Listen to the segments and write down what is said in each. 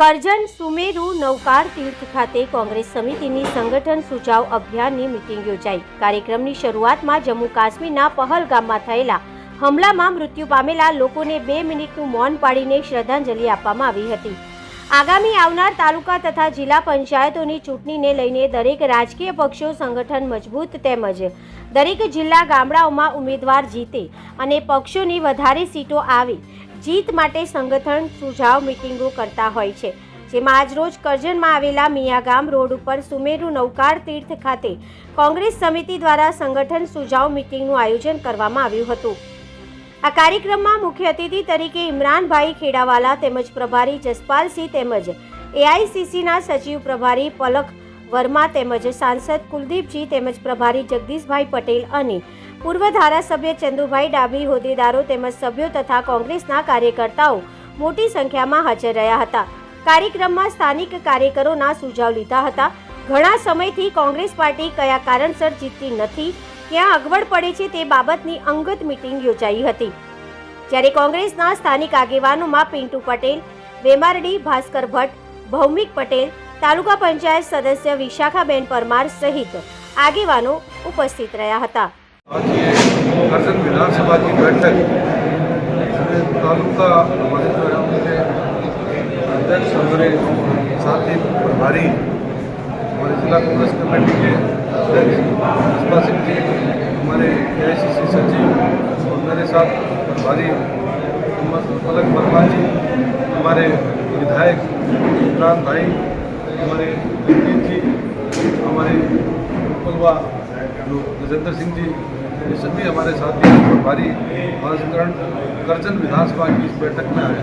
કરજણ સુમેરુ નવકાર તીર્થ ખાતે કોંગ્રેસ સમિતિની સંગઠન સુચાવ અભિયાનની મિટિંગ યોજાઈ. કાર્યક્રમની શરૂઆતમાં જમ્મુ કાશ્મીરના પહલગામમાં થયેલા હમલામાં મૃત્યુ પામેલા લોકોને બે મિનિટનું મૌન પાડીને શ્રદ્ધાંજલિ આપવામાં આવી હતી. આગામી આવનાર તાલુકા તથા જિલ્લા પંચાયતોની ચૂંટણીને લઈને દરેક રાજકીય પક્ષો સંગઠન મજબૂત તેમજ દરેક જિલ્લા ગામડાઓમાં ઉમેદવાર જીતે અને પક્ષોની વધારે સીટો આવે જીત માટે સંગઠન સુઝાવ મિટિંગો કરતા હોય છે. જેમાં આજરોજ કરજણમાં આવેલા મિયાગામ રોડ ઉપર સુમેરુ નૌકાર તીર્થ ખાતે કોંગ્રેસ સમિતિ દ્વારા સંગઠન સુઝાવ મિટિંગનું આયોજન કરવામાં આવ્યું હતું. આ કાર્યક્રમમાં મુખ્ય અતિથિ તરીકે ઇમરાનભાઈ ખેડાવાલા તેમજ પ્રભારી જસપાલસિંહ તેમજ એઆઈસીસીના સચિવ પ્રભારી પલક વર્મા તેમજ સાંસદ કુલદીપજી તેમજ પ્રભારી જગદીશભાઈ પટેલ અને પૂર્વ ધારાસભ્ય ચંદુભાઈ ડાભી, હોદ્દેદારો તેમજ સભ્યો તથા કોંગ્રેસના કાર્યકર્તાઓ મોટી સંખ્યામાં હાજર રહ્યા હતા. કાર્યક્રમમાં સ્થાનિક કાર્યકરોના સુઝાવ લીધા હતા. ઘણા સમયથી કોંગ્રેસ પાર્ટી કયા કારણસર જીતતી નથી, ક્યાં અગવડ પડે છે તે બાબતની અંગત મિટિંગ યોજાઈ હતી. જ્યારે કોંગ્રેસના સ્થાનિક આગેવાનોમાં પિન્ટુ પટેલ, વેમારડી ભાસ્કર ભટ્ટ, ભૌમિક પટેલ, તાલુકા પંચાયત સદસ્ય વિશાખાબેન પરમાર સહિત આગેવાનો ઉપસ્થિત રહ્યા હતા. आज ये करजन विधानसभा की बैठक तालुका हमारे है अध्यक्ष हमारे साथी प्रभारी, हमारे जिला कांग्रेस कमेटी के अध्यक्ष पुष्पा सिंह जी हमारे ए सचिव और मेरे साथ प्रभारी पलक वर्मा जी, हमारे विधायक इमरान भाई, हमारे जगदीप जी, हमारे गजेंद्र सिंह जी ये सभी हमारे साथी प्रभारी महासंगठन करजन विधानसभा की इस बैठक में आए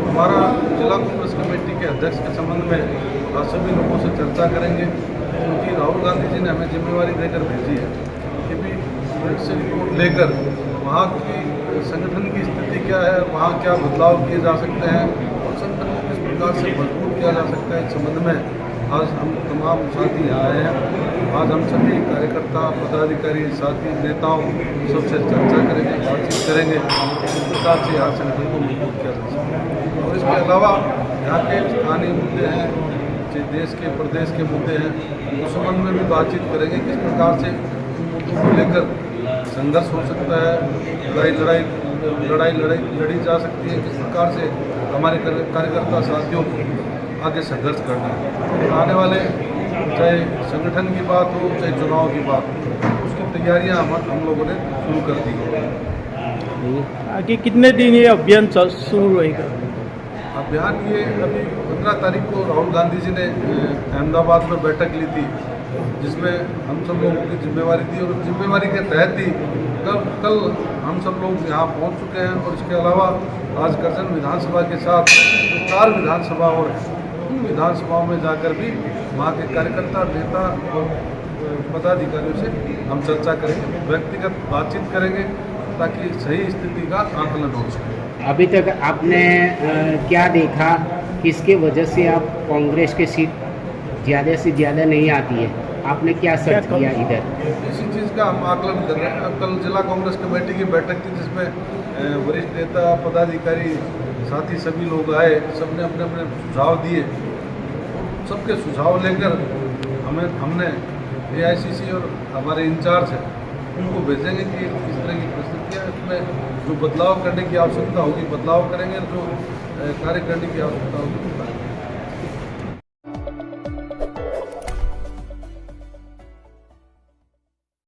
हमारा जिला कांग्रेस कमेटी के अध्यक्ष के संबंध में आज सभी लोगों से चर्चा करेंगे। क्योंकि राहुल गांधी जी ने हमें जिम्मेवारी देकर भेजी है कि भी इलेक्शन रिपोर्ट लेकर वहाँ की संगठन की स्थिति क्या है, वहाँ क्या बदलाव किए जा सकते हैं और संगठन को किस प्रकार से मज़बूत किया जा सकता है इस संबंध में आज हम तमाम साथी यहाँ आए हैं। आज हम सभी कार्यकर्ता, पदाधिकारी, साथी, नेताओं सबसे चर्चा करेंगे, बातचीत करेंगे। किस प्रकार से यहाँ संगठन को मज़बूत किया जा सकता और इसके अलावा यहाँ के स्थानीय मुद्दे हैं, जो देश के, प्रदेश के मुद्दे हैं, उस संबंध में भी बातचीत करेंगे, किस प्रकार से मुद्दों को लेकर संघर्ष हो सकता है, लड़ाई लड़ाई लड़ाई लड़ाई, लड़ी जा सकती है, किस प्रकार से हमारे कार्यकर्ता साथियों को आगे संघर्ष करना। है आने वाले चाहे संगठन की बात हो चाहे चुनाव की बात हो उसकी तैयारियाँ हम हम लोगों ने शुरू कर दी है। आगे कितने दिन ये अभियान शुरू रहेगा? अभियान ये अभी पंद्रह तारीख को राहुल गांधी जी ने अहमदाबाद में बैठक ली थी जिसमें हम सब लोगों की जिम्मेवारी थी और जिम्मेवारी के तहत ही कल कल हम सब लोग यहाँ पहुँच चुके हैं और इसके अलावा आज करजन विधानसभा के साथ चार विधानसभा और विधानसभाओं में जाकर भी वहाँ के कार्यकर्ता नेता और पदाधिकारियों से हम चर्चा करेंगे व्यक्तिगत बातचीत करेंगे ताकि सही स्थिति का आकलन हो सके। अभी तक आपने क्या देखा? किसके वजह से आप कांग्रेस के सीट ज़्यादा से ज़्यादा नहीं आती है? आपने क्या सर्च किया इधर? इसी चीज़ का हम आकलन कर रहे हैं। अब कल जिला कांग्रेस कमेटी की बैठक थी जिसमें वरिष्ठ नेता पदाधिकारी साथी सभी लोग आए, सबने अपने अपने सुझाव दिए। सबके सुझाव लेकर हमें, हमने एआईसीसी और हमारे इंचार्ज हैं, उनको भेजेंगे कि इस तरह की परिस्थितियाँ इसमें जो बदलाव करने की आवश्यकता होगी, बदलाव करेंगे जो कार्य करने की आवश्यकता होगी